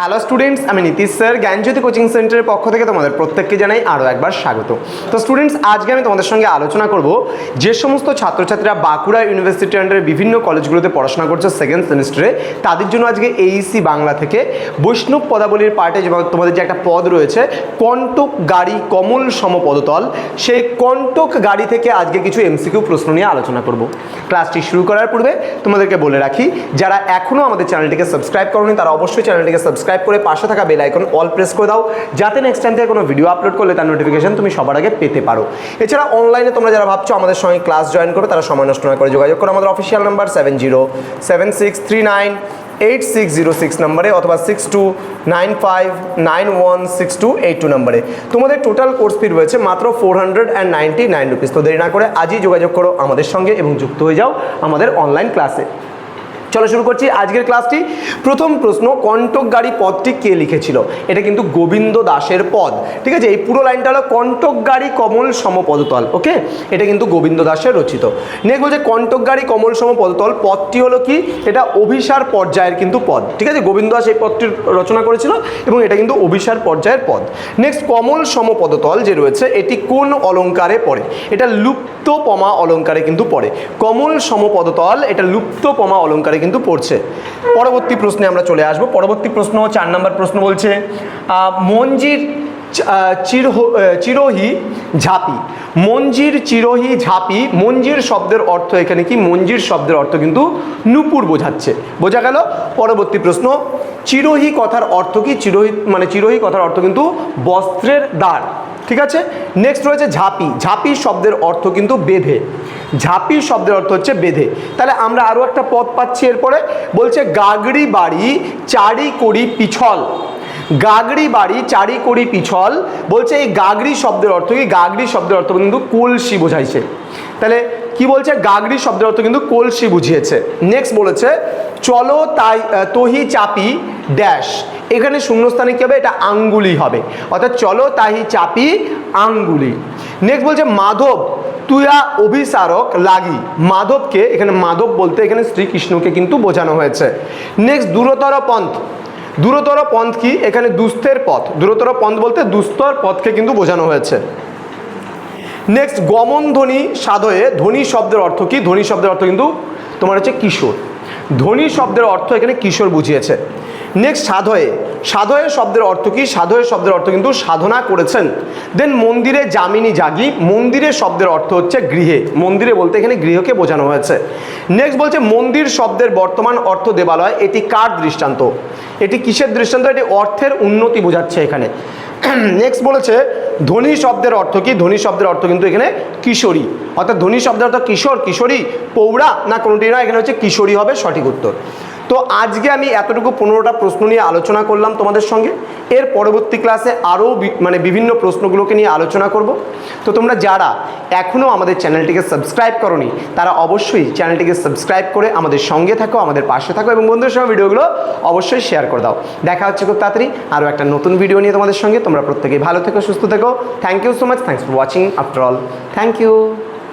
Hello students আমি Nitish sir, জ্ঞানজ্যোতি coaching সেন্টারের পক্ষ থেকে তোমাদের প্রত্যেককে জানাই আরও একবার স্বাগত। তো স্টুডেন্টস আজকে আমি তোমাদের সঙ্গে আলোচনা করব যে সমস্ত ছাত্রছাত্রীরা বাঁকুড়া ইউনিভার্সিটি আন্ডারে বিভিন্ন কলেজগুলোতে পড়াশোনা করছে সেকেন্ড সেমিস্টারে তাদের জন্য আজকে এইসি বাংলা থেকে বৈষ্ণব পদাবলীর পার্টে যে তোমাদের যে একটা পদ রয়েছে কণ্টক গাড়ি কমল সমপদতল, সেই কণ্টক গাড়ি থেকে আজকে কিছু এমসিকিউ প্রশ্ন নিয়ে আলোচনা করব। ক্লাসটি শুরু করার পূর্বে তোমাদেরকে বলে রাখি, যারা এখনও আমাদের চ্যানেলটিকে সাবস্ক্রাইব করনি, তারা অবশ্যই চ্যানেলটিকে সাবস্ক্রাইব করে পাশে থাকা বেল আইকন অল প্রেস করে দাও, যাতে নেক্সট টাইম থেকে কোনো ভিডিও আপলোড করলে তার নোটিফিকেশন তুমি সবার আগে পেতে পারো। এছাড়া অনলাইনে তোমরা যারা ভাবছ আমাদের সঙ্গে ক্লাস জয়েন করো তারা সময় নষ্ট না করে যোগাযোগ করো। আমাদের official number seven zero seven six three nine eight six zero six নম্বরে অথবা six two nine five nine one six two eight two নম্বরে। তোমাদের টোটাল কোর্স ফি রয়েছে মাত্র four hundred and ninety nine rupees তো দেরি না করে আজই যোগাযোগ করো আমাদের সঙ্গে এবং যুক্ত হয়ে যাও আমাদের অনলাইন ক্লাসে চলো শুরু করছি আজকের ক্লাসটি প্রথম প্রশ্ন কণ্টক গাড়ি পদটি কে লিখেছিল? এটা কিন্তু গোবিন্দ দাসের পদ। ঠিক আছে? এই পুরো লাইনটা হলো কণ্টক গাড়ি কমল সমপদতল ওকে এটা কিন্তু গোবিন্দ দাসের রচিত। নেক্সট বলছে কণ্টক গাড়ি কমল সমপদতল পদটি হলো কি? এটা অভিসার পর্যায়ের কিন্তু পদ। ঠিক আছে? গোবিন্দ দাস এই পদটির রচনা করেছিল এবং এটা কিন্তু অভিসার পর্যায়ের পদ। নেক্সট কমল সমপদতল যে রয়েছে, এটি কোন অলঙ্কারে পড়ে? এটা লুপ্তপমা অলঙ্কারে কিন্তু পড়ে। কমল সমপদতল, এটা লুপ্তপমা অলঙ্কারে কিন্তু পড়ছে। পরবর্তী প্রশ্নে আমরা চলে আসব। পরবর্তী প্রশ্ন, চার নম্বর প্রশ্ন বলছে মঞ্জির চিরহ চিরোহি ঝাঁপি। মঞ্জির চিরোহি ঝাঁপি, মঞ্জির শব্দের অর্থ এখানে কি? মঞ্জির শব্দের অর্থ কিন্তু নুপুর বোঝাচ্ছে। বোঝা গেল? পরবর্তী প্রশ্ন, চিরোহি কথার অর্থ কি? চিরোহি মানে চিরোহি কথার অর্থ কিন্তু বস্ত্রের দ্বার। ঠিক আছে? নেক্সট রয়েছে ঝাঁপি। ঝাঁপি শব্দের অর্থ কিন্তু বেঁধে। ঝাঁপি শব্দের অর্থ হচ্ছে বেঁধে। তাহলে আমরা আরও একটা পদ পাচ্ছি এরপরে। বলছে গাগড়ি বাড়ি চারি কড়ি পিছল। গাগড়ি বাড়ি চারি কড়ি পিছল বলছে এই গাগড়ি শব্দের অর্থ কি? গাগড়ি শব্দের অর্থ কিন্তু কলসি বোঝাইছে। তাহলে কি বলছে? গাগড়ি শব্দের অর্থ কিন্তু কলসি বুঝিয়েছে। নেক্সট বলেছে, চলো তাই তহি চাপি ড্যাশ এখানে শূন্যস্থানে কী হবে? এটা আঙ্গুলি হবে। অর্থাৎ চলো তাহি চাপি আঙ্গুলি। নেক্সট বলছে, মাধব, তুয়া অভিসারক লাগি। মাধবকে, এখানে মাধব বলতে এখানে শ্রীকৃষ্ণকে কিন্তু বোঝানো হয়েছে। নেক্সট দূরতর পন্থ। দূরতর পন্থ কি? এখানে দুস্থের পথ। দূরতর পন্থ বলতে দুস্তর পথকে কিন্তু বোঝানো হয়েছে। নেক্সট গমন ধ্বনি সাধয়ে ধ্বনি শব্দের অর্থ কি? ধ্বনি শব্দের অর্থ কিন্তু তোমার হচ্ছে কিশোর। ধ্বনি শব্দের অর্থ এখানে কিশোর বুঝিয়েছে। নেক্সট সাধয়ে। সাধয়ে শব্দের অর্থ কি? সাধয়ে শব্দের অর্থ কিন্তু সাধনা করেছেন। দেন মন্দিরে জামিনী জাগি। মন্দিরে শব্দের অর্থ হচ্ছে গৃহে। মন্দিরে বলতে এখানে গৃহকে বোঝানো হয়েছে। নেক্সট বলছে, মন্দির শব্দের বর্তমান অর্থ দেবালয়, এটি কার দৃষ্টান্ত? এটি কিসের দৃষ্টান্ত? এটি অর্থের উন্নতি বোঝাচ্ছে এখানে। নেক্সট বলেছে ধনী শব্দের অর্থ কি? ধনী শব্দের অর্থ কিন্তু এখানে কিশোরী। অর্থাৎ ধনী শব্দের অর্থ কিশোর, কিশোরী, পৌড়া, না কোনোটি না এখানে হচ্ছে কিশোরী হবে সঠিক উত্তর। তো আজকে আমি এতটুকু পনেরোটা প্রশ্ন নিয়ে আলোচনা করলাম তোমাদের সঙ্গে। এর পরবর্তী ক্লাসে আরও মানে বিভিন্ন প্রশ্নগুলোকে নিয়ে আলোচনা করব। তো তোমরা যারা এখনও আমাদের চ্যানেলটিকে সাবস্ক্রাইব করনি, তারা অবশ্যই চ্যানেলটিকে সাবস্ক্রাইব করে আমাদের সঙ্গে থাকো, আমাদের পাশে থাকো এবং বন্ধুদের সঙ্গে ভিডিওগুলো অবশ্যই শেয়ার করে দাও। দেখা হচ্ছে খুব তাড়াতাড়ি আরও একটা নতুন ভিডিও নিয়ে তোমাদের সঙ্গে। তোমরা প্রত্যেকেই ভালো থেকো, সুস্থ থেকো। Thank you so much thanks for watching after all thank you